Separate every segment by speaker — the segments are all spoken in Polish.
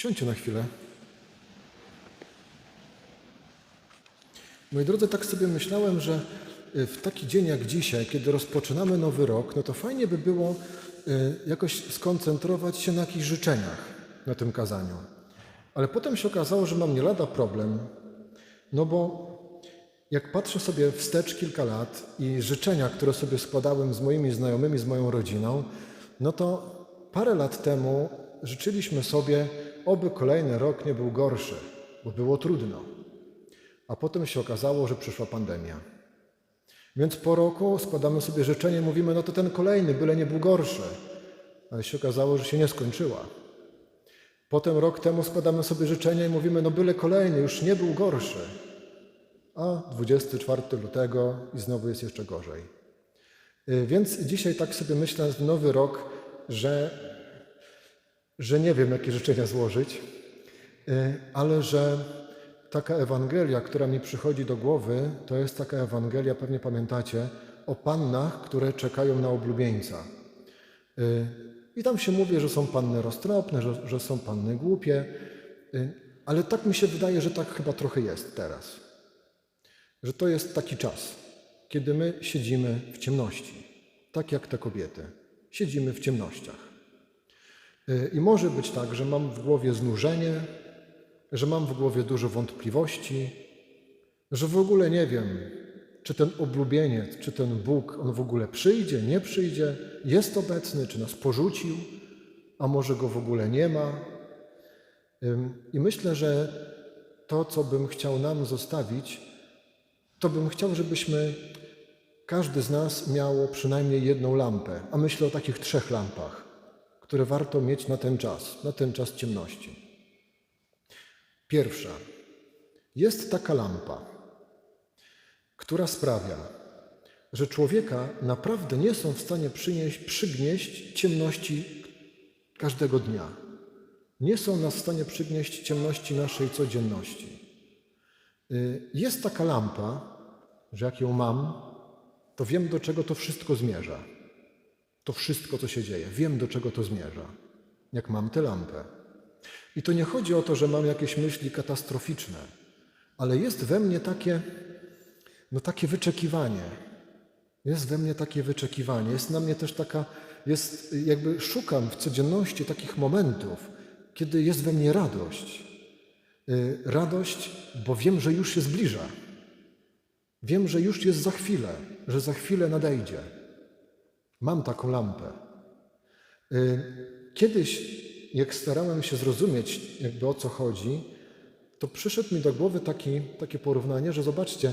Speaker 1: Usiądźcie na chwilę. Moi drodzy, tak sobie myślałem, że y, w taki dzień jak dzisiaj, kiedy rozpoczynamy nowy rok, no to fajnie by było y, jakoś skoncentrować się na jakichś życzeniach na tym kazaniu. Ale potem się okazało, że mam nie lada problem, no bo jak patrzę sobie wstecz kilka lat i życzenia, które sobie składałem z moimi znajomymi, z moją rodziną, no to parę lat temu życzyliśmy sobie, oby kolejny rok nie był gorszy, bo było trudno. A potem się okazało, że przyszła pandemia. Więc po roku składamy sobie życzenie, mówimy, no to ten kolejny, byle nie był gorszy. Ale się okazało, że się nie skończyła. Potem rok temu składamy sobie życzenie i mówimy, no byle kolejny, już nie był gorszy. A 24 lutego i znowu jest jeszcze gorzej. Y, Więc dzisiaj tak sobie myślę, nowy rok, że, że nie wiem, jakie życzenia złożyć, y, ale że taka Ewangelia, która mi przychodzi do głowy, to jest taka Ewangelia, pewnie pamiętacie, o pannach, które czekają na oblubieńca. Y, I tam się mówi, że są panny roztropne, że, że są panny głupie, y, ale tak mi się wydaje, że tak chyba trochę jest teraz. Że to jest taki czas, kiedy my siedzimy w ciemności, tak jak te kobiety. Siedzimy w ciemnościach. Y, I może być tak, że mam w głowie znużenie, że mam w głowie dużo wątpliwości, że w ogóle nie wiem, czy ten oblubieniec, czy ten Bóg, on w ogóle przyjdzie, nie przyjdzie, jest obecny, czy nas porzucił, a może go w ogóle nie ma. I myślę, że to, co bym chciał nam zostawić, to bym chciał, żebyśmy każdy z nas miało przynajmniej jedną lampę, a myślę o takich trzech lampach, które warto mieć na ten czas, na ten czas ciemności. Pierwsza. Jest taka lampa, która sprawia, że człowieka naprawdę nie są w stanie przynieść, przygnieść ciemności każdego dnia. Nie są nas w stanie przygnieść ciemności naszej codzienności. Y, Jest taka lampa, że jak ją mam, to wiem, do czego to wszystko zmierza. To wszystko, co się dzieje, wiem, do czego to zmierza, jak mam tę lampę. I to nie chodzi o to, że mam jakieś myśli katastroficzne, ale jest we mnie takie, no takie wyczekiwanie. Jest we mnie takie wyczekiwanie. Jest na mnie też taka, jest jakby szukam w codzienności takich momentów, kiedy jest we mnie radość. Y, Radość, bo wiem, że już się zbliża. Wiem, że już jest za chwilę, że za chwilę nadejdzie. Mam taką lampę. Y, Kiedyś, jak starałem się zrozumieć, jakby o co chodzi, to przyszedł mi do głowy taki, takie porównanie, że zobaczcie,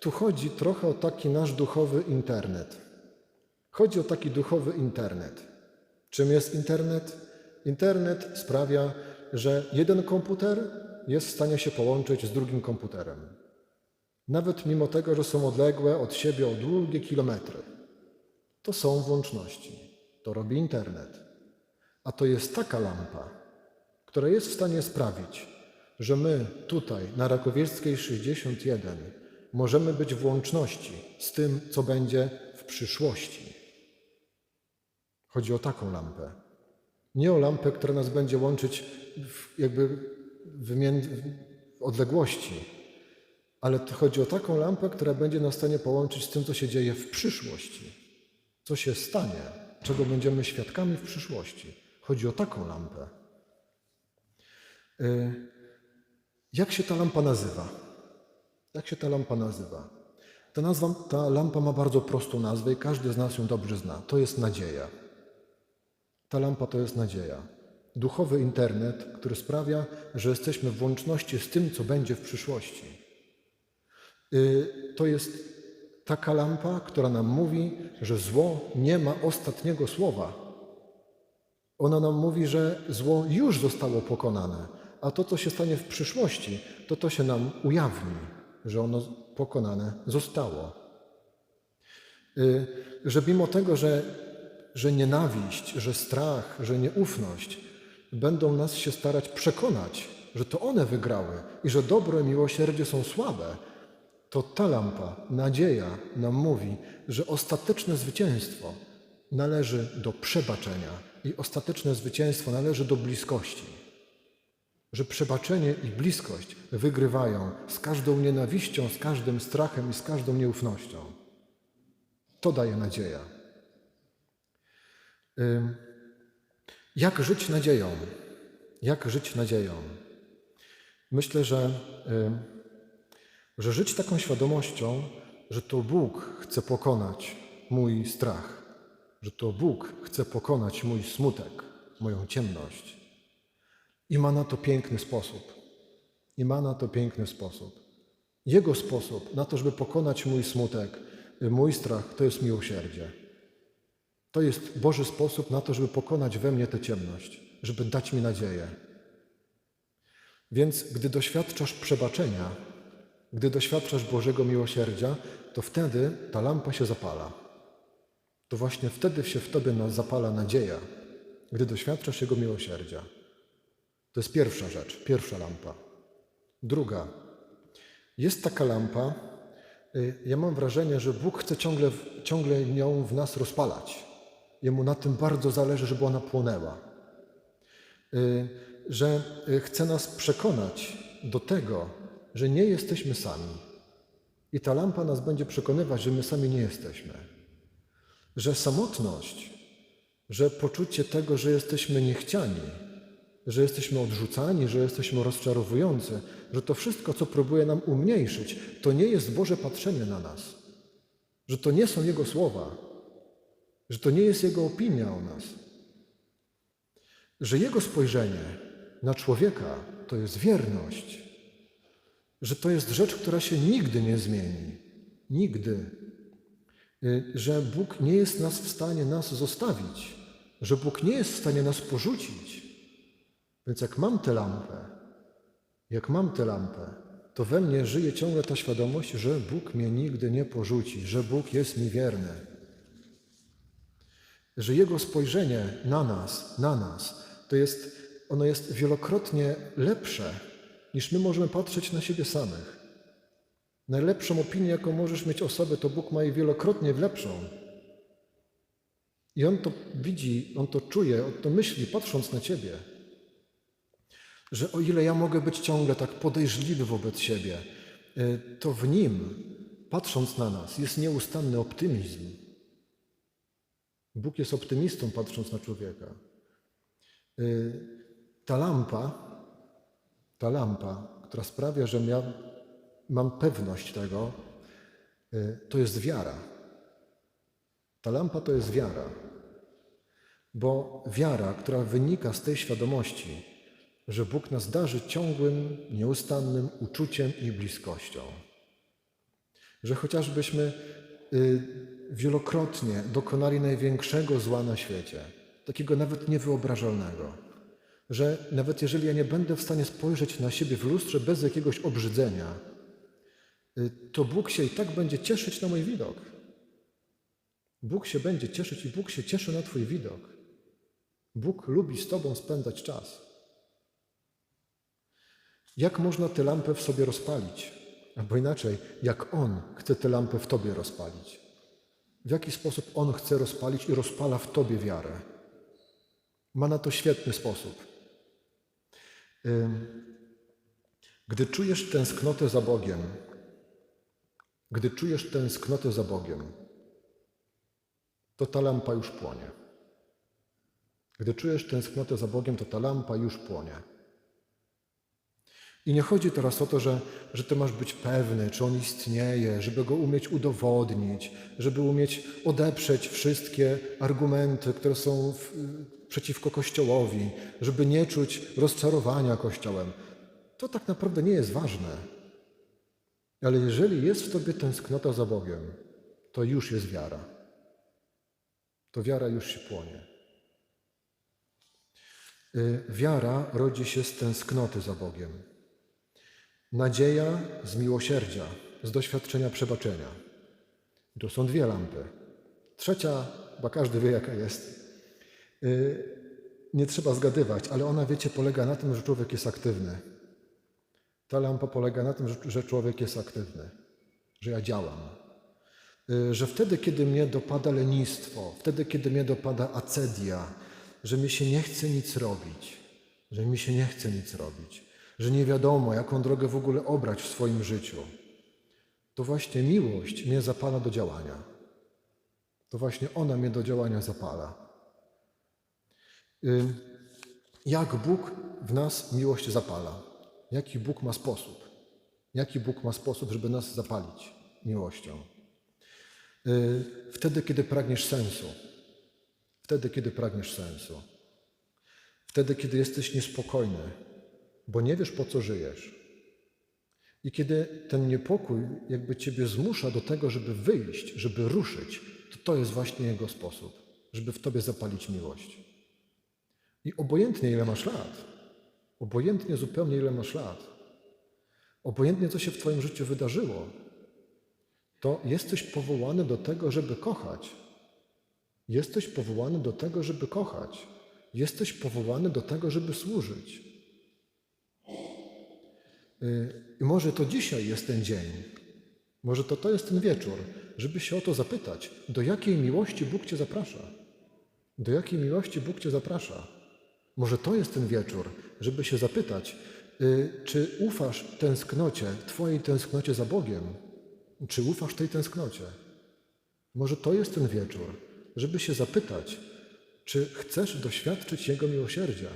Speaker 1: tu chodzi trochę o taki nasz duchowy internet. Chodzi o taki duchowy internet. Czym jest internet? Internet sprawia, że jeden komputer jest w stanie się połączyć z drugim komputerem. Nawet mimo tego, że są odległe od siebie o długie kilometry. To są włączności. To robi internet. A to jest taka lampa, która jest w stanie sprawić, że my tutaj na Rakowieckiej 61 możemy być w łączności z tym, co będzie w przyszłości. Chodzi o taką lampę. Nie o lampę, która nas będzie łączyć w, jakby w, w odległości, ale chodzi o taką lampę, która będzie nas w stanie połączyć z tym, co się dzieje w przyszłości. Co się stanie, czego będziemy świadkami w przyszłości. Chodzi o taką lampę. Y, Jak się ta lampa nazywa? Jak się ta lampa nazywa? Ta, nazwa, ta lampa ma bardzo prostą nazwę i każdy z nas ją dobrze zna. To jest nadzieja. Ta lampa to jest nadzieja. Duchowy internet, który sprawia, że jesteśmy w łączności z tym, co będzie w przyszłości. Y, To jest taka lampa, która nam mówi, że zło nie ma ostatniego słowa. Ona nam mówi, że zło już zostało pokonane, a to, co się stanie w przyszłości, to to się nam ujawni, że ono pokonane zostało. Y, Że mimo tego, że, że nienawiść, że strach, że nieufność będą nas się starać przekonać, że to one wygrały i że dobro i miłosierdzie są słabe, to ta lampa, nadzieja nam mówi, że ostateczne zwycięstwo należy do przebaczenia i ostateczne zwycięstwo należy do bliskości. że przebaczenie i bliskość wygrywają z każdą nienawiścią, z każdym strachem i z każdą nieufnością. To daje nadzieja. Jak żyć nadzieją? Jak żyć nadzieją? Myślę, że, że żyć taką świadomością, że to Bóg chce pokonać mój strach, że to Bóg chce pokonać mój smutek, moją ciemność. I ma na to piękny sposób. I ma na to piękny sposób. Jego sposób na to, żeby pokonać mój smutek, mój strach, to jest miłosierdzie. To jest Boży sposób na to, żeby pokonać we mnie tę ciemność, żeby dać mi nadzieję. Więc gdy doświadczasz przebaczenia, gdy doświadczasz Bożego miłosierdzia, to wtedy ta lampa się zapala. To właśnie wtedy się w tobie zapala nadzieja, gdy doświadczasz Jego miłosierdzia. To jest pierwsza rzecz, pierwsza lampa. Druga. Jest taka lampa, y, ja mam wrażenie, że Bóg chce ciągle, ciągle nią w nas rozpalać. Jemu na tym bardzo zależy, żeby ona płonęła. Y, Że y, chce nas przekonać do tego, że nie jesteśmy sami. I ta lampa nas będzie przekonywać, że my sami nie jesteśmy. Że samotność, że poczucie tego, że jesteśmy niechciani, że jesteśmy odrzucani, że jesteśmy rozczarowujący, że to wszystko, co próbuje nam umniejszyć, to nie jest Boże patrzenie na nas, że to nie są Jego słowa, że to nie jest Jego opinia o nas, że Jego spojrzenie na człowieka to jest wierność, że to jest rzecz, która się nigdy nie zmieni. Nigdy. Y, Że Bóg nie jest nas w stanie nas zostawić, że Bóg nie jest w stanie nas porzucić. Więc jak mam tę lampę, jak mam tę lampę, to we mnie żyje ciągle ta świadomość, że Bóg mnie nigdy nie porzuci, że Bóg jest mi wierny. Że Jego spojrzenie na nas, na nas, to jest, ono jest wielokrotnie lepsze, niż my możemy patrzeć na siebie samych. Najlepszą opinię, jaką możesz mieć o sobie, to Bóg ma jej wielokrotnie lepszą. I On to widzi, On to czuje, On to myśli, patrząc na Ciebie. Że o ile ja mogę być ciągle tak podejrzliwy wobec siebie, y, to w Nim, patrząc na nas, jest nieustanny optymizm. Bóg jest optymistą, patrząc na człowieka. Y, Ta lampa, ta lampa, która sprawia, że ja mam pewność tego, y, to jest wiara. Ta lampa to jest wiara. Bo wiara, która wynika z tej świadomości, że Bóg nas darzy ciągłym, nieustannym uczuciem i bliskością. Że chociażbyśmy y, wielokrotnie dokonali największego zła na świecie, takiego nawet niewyobrażalnego, że nawet jeżeli ja nie będę w stanie spojrzeć na siebie w lustrze bez jakiegoś obrzydzenia, y, to Bóg się i tak będzie cieszyć na mój widok. Bóg się będzie cieszyć i Bóg się cieszy na Twój widok. Bóg lubi z Tobą spędzać czas. Jak można tę lampę w sobie rozpalić? Albo inaczej, jak On chce tę lampę w Tobie rozpalić? W jaki sposób On chce rozpalić i rozpala w Tobie wiarę? Ma na to świetny sposób. Gdy czujesz tęsknotę za Bogiem, gdy czujesz tęsknotę za Bogiem, to ta lampa już płonie. Gdy czujesz tęsknotę za Bogiem, to ta lampa już płonie. I nie chodzi teraz o to, że, że ty masz być pewny, czy on istnieje, żeby go umieć udowodnić, żeby umieć odeprzeć wszystkie argumenty, które są w, przeciwko Kościołowi, żeby nie czuć rozczarowania Kościołem. To tak naprawdę nie jest ważne. Ale jeżeli jest w tobie tęsknota za Bogiem, to już jest wiara. To wiara już się płonie. Y, Wiara rodzi się z tęsknoty za Bogiem. Nadzieja z miłosierdzia, z doświadczenia przebaczenia. I to są dwie lampy. Trzecia, bo każdy wie, jaka jest. Y, Nie trzeba zgadywać, ale ona, wiecie, polega na tym, że człowiek jest aktywny. Ta lampa polega na tym, że- że człowiek jest aktywny, że ja działam. Y, Że wtedy, kiedy mnie dopada lenistwo, wtedy, kiedy mnie dopada acedia, że mi się nie chce nic robić, że mi się nie chce nic robić, że nie wiadomo, jaką drogę w ogóle obrać w swoim życiu, to właśnie miłość mnie zapala do działania. To właśnie ona mnie do działania zapala. Jak Bóg w nas miłość zapala? Jaki Bóg ma sposób? Jaki Bóg ma sposób, żeby nas zapalić miłością? Wtedy, kiedy pragniesz sensu. Wtedy, kiedy pragniesz sensu. Wtedy, kiedy jesteś niespokojny, bo nie wiesz, po co żyjesz. I kiedy ten niepokój jakby ciebie zmusza do tego, żeby wyjść, żeby ruszyć, to to jest właśnie jego sposób, żeby w tobie zapalić miłość. I obojętnie ile masz lat, obojętnie zupełnie ile masz lat, obojętnie co się w twoim życiu wydarzyło, to jesteś powołany do tego, żeby kochać. Jesteś powołany do tego, żeby kochać. Jesteś powołany do tego, żeby służyć. Y, I może to dzisiaj jest ten dzień, może to to jest ten wieczór, żeby się o to zapytać, do jakiej miłości Bóg Cię zaprasza. Do jakiej miłości Bóg Cię zaprasza. Może to jest ten wieczór, żeby się zapytać, y, czy ufasz tęsknocie, Twojej tęsknocie za Bogiem, czy ufasz tej tęsknocie. Może to jest ten wieczór, żeby się zapytać, czy chcesz doświadczyć Jego miłosierdzia,